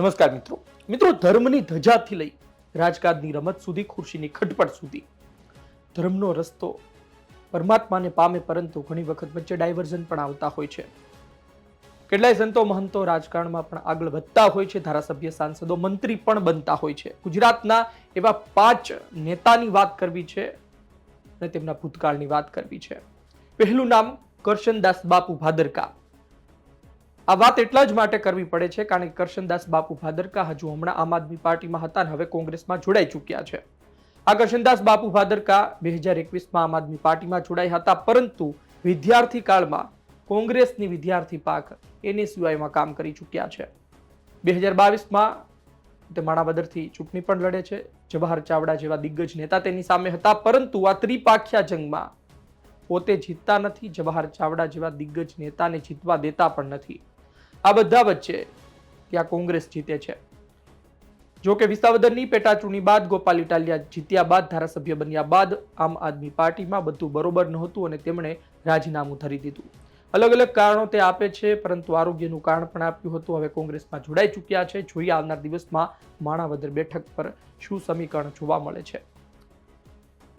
નમસ્કાર મિત્રો. મિત્રો, ધર્મની ધજાથી લઈ રાજકાજની રમત સુધી, ખુરશીની ખટપટ સુધી. ધર્મનો રસ્તો પરમાત્માને પામે, પરંતુ ઘણી વખત વચ્ચે ડાયવર્ઝન પણ આવતા હોય છે. કેટલાય સંતો મહંતો રાજકારણમાં પણ આગળ વધતા હોય છે. ધારાસભ્ય, સાંસદો, મંત્રી પણ બનતા હોય છે. ગુજરાતના એવા પાંચ નેતાની વાત કરવી છે અને તેમના ભૂતકાળની વાત કરવી છે. પહેલું નામ કરશનદાસ બાપુ ભાદરકા. આ વાત એટલા જ માટે કરવી પડે છે, કારણ કે કરશનદાસ બાપુ ભાદરકા હજુ હમણાં આમ આદમી પાર્ટીમાં હતા અને હવે કોંગ્રેસમાં જોડાઈ ચૂક્યા છે. આ કરશનદાસ બાપુ ભાદરકા બે હજાર એકવીસમાં આમ આદમી પાર્ટીમાં જોડાયા હતા, પરંતુ વિદ્યાર્થી કાળમાં કોંગ્રેસની વિદ્યાર્થી પાક એનએસયુઆઈમાં કામ કરી ચૂક્યા છે. બે હજાર બાવીસમાં તે માણાવદરથી ચૂંટણી પણ લડે છે, જવાહર ચાવડા જેવા દિગ્ગજ નેતા તેની સામે હતા, પરંતુ આ ત્રિપાખ્યા જંગમાં પોતે જીતતા નથી, જવાહર ચાવડા જેવા દિગ્ગજ નેતાને જીતવા દેતા પણ નથી. આ બધા વચ્ચે ત્યાં કોંગ્રેસ જીતે છે. જો કે વિસાવદરની પેટાચૂંટણી બાદ ગોપાલ ઇટાલિયા જીત્યા બાદ, ધારાસભ્ય બન્યા બાદ આમ આદમી પાર્ટીમાં બધું બરોબર નહોતું અને તેમણે રાજીનામું ધરી દીધું. અલગ અલગ કારણો તે આપે છે, પરંતુ આરોગ્યનું કારણ પણ આપ્યું હતું. હવે કોંગ્રેસમાં જોડાઈ ચૂક્યા છે. જોઈએ આવનાર દિવસમાં માણાવદર બેઠક પર શું સમીકરણ જોવા મળે છે.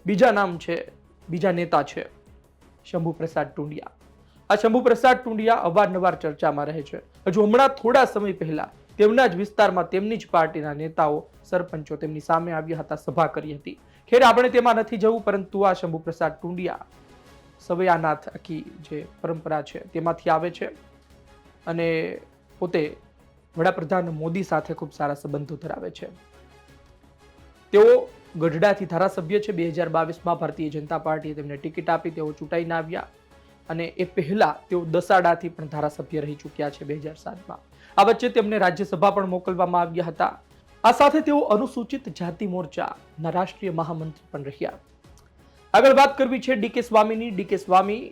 બીજા નામ છે, બીજા નેતા છે શંભુ પ્રસાદ ટુંડિયા. આ શંભુ પ્રસાદ ટુંડિયા અવારનવાર ચર્ચામાં રહે છે. હજુ હમણાં થોડા સમય પહેલા તેમના જ વિસ્તારમાં તેમની જ પાર્ટીના નેતાઓ સરપંચો તેમની સામે આવ્યા હતા, સભા કરી હતી. ખેર, આપણે તેમાં નથી જવું, પરંતુ આ શંભુ પ્રસાદ ટુંડિયા સવૈયાનાથ આખી જે પરંપરા છે તેમાંથી આવે છે અને પોતે વડાપ્રધાન મોદી સાથે ખૂબ સારા સંબંધો ધરાવે છે. તેઓ ગઢડાથી ધારાસભ્ય છે. બે હજાર બાવીસમાં ભારતીય જનતા પાર્ટીએ તેમને ટિકિટ આપી, તેઓ ચૂંટાઈને આવ્યા. અને એ પહેલા તેઓ દસાડાથી પણ ધારાસભ્ય રહી ચૂક્યા છે બે હજાર સાતમાં. આ વચ્ચે તેમને રાજ્યસભા પણ મોકલવામાં આવ્યા હતા. આ સાથે તેઓ અનુસૂચિત જાતિ મોરચાના રાષ્ટ્રીય મહામંત્રી પણ રહ્યા. આગળ વાત કરવી છે ડીકે સ્વામીની. ડીકે સ્વામી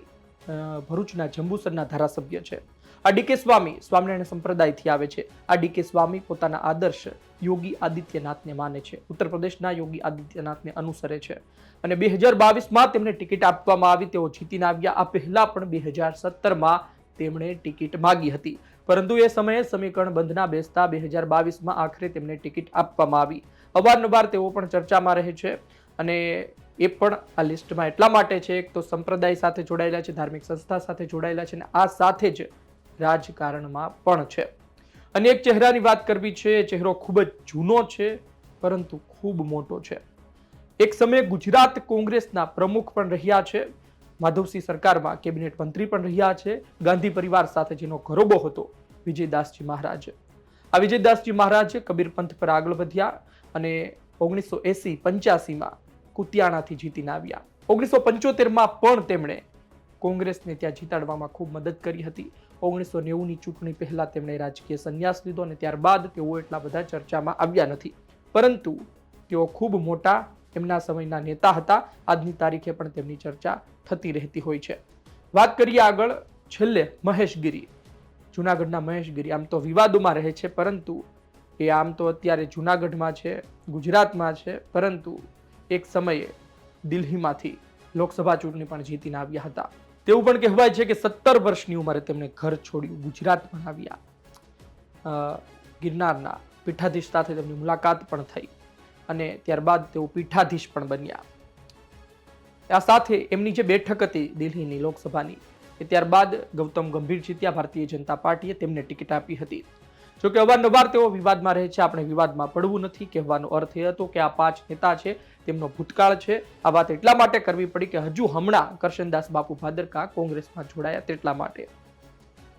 ભરૂચના જંબુસરના ધારાસભ્ય છે. આ ડીકે સ્વામી સ્વામિનારાયણ સંપ્રદાયથી આવે છે. આ ડીકે સ્વામી પોતાના આદર્શ યોગી આદિત્યનાથને માને છે. ઉત્તર પ્રદેશના યોગી આદિત્યનાથને અનુસરે છે. અને બે હજાર બાવીસમાં તેમને ટિકિટ આપવામાં આવી. તેઓ જીતીને આવ્યા. આ પહેલાં પણ બે હજાર સત્તરમાં તેમણે ટિકિટ માગી હતી. પરંતુ એ સમયે સમીકરણ બંધના બેસતા બે હજાર બાવીસમાં આખરે તેમને ટિકિટ આપવામાં આવી. અવારનવાર તેઓ પણ ચર્ચામાં રહે છે અને એ પણ આ લિસ્ટમાં એટલા માટે છે. એક તો સંપ્રદાય સાથે જોડાયેલા છે, ધાર્મિક સંસ્થા સાથે જોડાયેલા છે અને આ સાથે જ રાજકારણમાં પણ છે. અને એક ચહેરાની વાત કરવી છે એ ચહેરો ખૂબ જ જૂનો છે, પરંતુ ખૂબ મોટો છે. એક સમયે ગુજરાત કોંગ્રેસના પ્રમુખ પણ રહ્યા છે. માધવસિંહ સરકારમાં કેબિનેટ મંત્રી પણ રહ્યા છે. ગાંધી પરિવાર સાથે જેનો ગરોબો હતો, વિજયદાસજી મહારાજ. આ વિજયદાસજી મહારાજ કબીર પંથ પર આગળ વધ્યા અને ઓગણીસો એસી પંચ્યાસીમાં કુતિયાણાથી જીતીને આવ્યા. ઓગણીસો પંચોતેરમાં પણ તેમણે કોંગ્રેસને ત્યાં જીતાડવામાં ખૂબ મદદ કરી હતી. ઓગણીસો નેવુંની ચૂંટણી પહેલાં તેમણે રાજકીય સંન્યાસ લીધો અને ત્યારબાદ તેઓ એટલા બધા ચર્ચામાં આવ્યા નથી. પરંતુ તેઓ ખૂબ મોટા એમના સમયના નેતા હતા. આજની તારીખે પણ તેમની ચર્ચા થતી રહેતી હોય છે. વાત કરીએ આગળ છેલ્લે મહેશગીરી જુનાગઢના મહેશગીરી આમ તો વિવાદોમાં રહે છે, પરંતુ એ આમ તો અત્યારે જુનાગઢમાં છે, ગુજરાતમાં છે, પરંતુ એક સમયે દિલ્હીમાંથી લોકસભા ચૂંટણી પણ જીતીને આવ્યા હતા. તેવું પણ કહેવાય છે કે સત્તર વર્ષની ઉંમરે તેમણે ઘર છોડ્યું, ગુજરાતમાં આવ્યા. ગિરનારના પીઠાધીશ સાથે તેમની મુલાકાત પણ થઈ અને ત્યારબાદ તેઓ પીઠાધીશ પણ બન્યા. આ સાથે એમની જે બેઠક હતી દિલ્હીની લોકસભાની, એ ત્યારબાદ ગૌતમ ગંભીર જીત્યા ભારતીય જનતા પાર્ટીએ તેમને ટિકિટ આપી હતી. જો કે અવારનવાર તેઓ વિવાદમાં રહે છે, આપણે વિવાદમાં પડવું નથી, કહેવાનો અર્થ એ હતો કે આ પાંચ નેતા છે, તેમનો ભૂતકાળ છે. આ વાત એટલા માટે કરવી પડી કે હજુ હમણાં કરશનદાસ બાપુ ભાદરકા કોંગ્રેસમાં જોડાયા તેટલા માટે.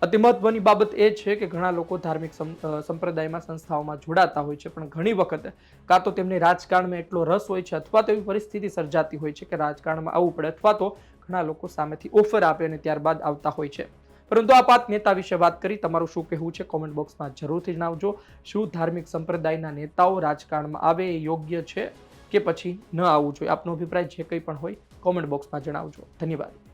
અતિ મહત્વની બાબત એ છે કે ઘણા લોકો ધાર્મિક સંપ્રદાયમાં સંસ્થાઓમાં જોડાતા હોય છે, પણ ઘણી વખત કાં તો તેમને રાજકારણમાં એટલો રસ હોય છે અથવા તો એવી પરિસ્થિતિ સર્જાતી હોય છે કે રાજકારણમાં આવવું પડે અથવા તો ઘણા લોકો સામેથી ઓફર આપે અને ત્યારબાદ આવતા હોય છે. પરંતુ આ પાંચ નેતા વિશે વાત કરી, તમારું શું કહેવું છે? કોમેન્ટ બોક્સમાં જરૂરથી જણાવજો. શું ધાર્મિક સંપ્રદાયના નેતાઓ રાજકારણમાં આવે એ યોગ્ય છે કે પછી ન આવવું જોઈએ? આપનો અભિપ્રાય જે કંઈ પણ હોય કોમેન્ટ બોક્સમાં જણાવજો. ધન્યવાદ.